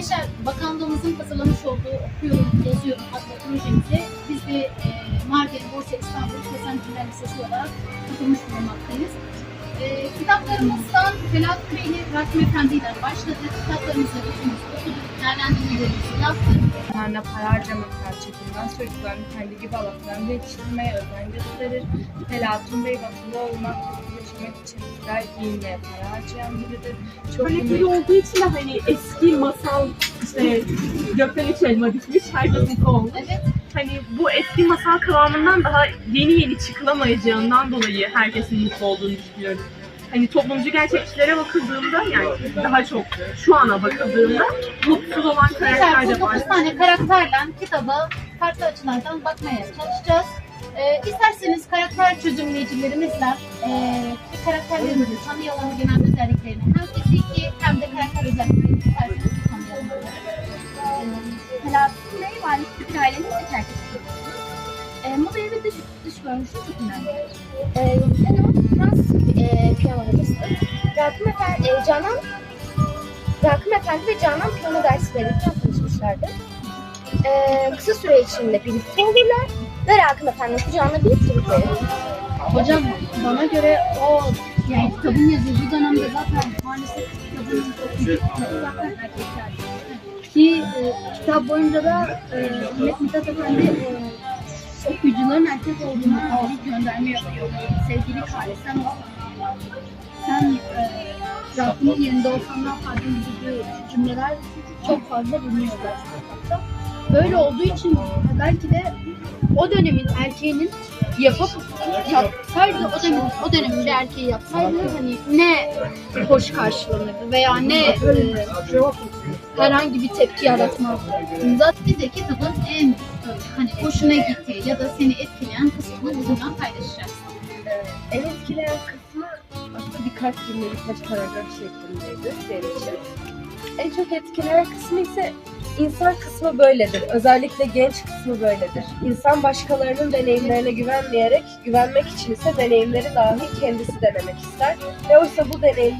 Gençler Bakanlığımızın hazırlamış olduğu okuyorum, yazıyorum adlı projemizi biz de e, Mardin, Bursa, İstanbul, Kesentinler Lisesi olarak tutulmuş bulunmaktayız. E, kitaplarımızdan Felahat Bey'le Rasim Efendi ile başladık. Kitaplarımızı bütünümüz okuduk, değerlendirmelerimizi yaptık. Çocuklarına para harcamaktan çekinmez, çocuklarını kendi gibi alanlarında yetiştirmeye özen gösterir. Felatun Bey bakımlı olmak, yaşamak için güzel giyinmeye para harcayan biridir. Çok böyle olduğu için de hani eski masal işte gökten üç elma düşmüş herkes mutlu olmuş. Evet, Hani bu eski masal kıvamından daha yeni yeni çıkılamayacağından dolayı herkesin mutlu olduğunu düşünüyorum. Hani toplumcu gerçekçilere bakıldığında yani daha çok şu ana bakıldığında mutsuz olan karakter de var. 9 tane karakterle kitaba farklı açılardan bakmaya çalışacağız. Ee, isterseniz karakter çözümleyicilerimizle e, bu karakterlerimizi tanıyalım, genel özelliklerini hem fiziki hem de karakter özelliklerini isterseniz tanıyalım. Selahattin Bey varlıklı bir ailenin tek erkeği. E, modayı ve dış, dış görünüşü çok önemli. E, Hanım Fransız e, piyano hocasıdır. Rakım Efendi, e, Canan, Rakım Efendi ve Canan piyano dersi verirken tanışmışlardı. E, kısa süre içinde ve Rakım Efendi'nin kucağına bir çocuk verir. Hocam bana göre o yani kitabın yazıldığı dönemde zaten maalesef kitabın zaten erkekler. Ki e, kitap boyunca da e, Mehmet Mithat Efendi e, okuyucuların erkek olduğuna bir gönderme yapıyor. Sevgili Kale sen sen e, Rabbinin yerinde olsan ne yapardın gibi cümleler çok fazla biliniyor gerçekten. Böyle olduğu için belki de o dönemin erkeğinin yapıp yapsaydı o dönem o dönemin bir erkeği yapsaydı hani ne hoş karşılanırdı veya ne e, herhangi bir tepki yaratmazdı. Zaten bize kitabın en hani hoşuna gittiği ya da seni etkileyen kısmını bizimle paylaşacağız. En etkileyen kısmı aslında birkaç cümle, birkaç paragraf şeklindeydi benim için. En çok etkileyen kısmı ise insan kısmı böyledir. Özellikle genç kısmı böyledir. İnsan başkalarının deneyimlerine güvenmeyerek, güvenmek için ise deneyimleri dahi kendisi denemek ister. Ve oysa bu deneyimler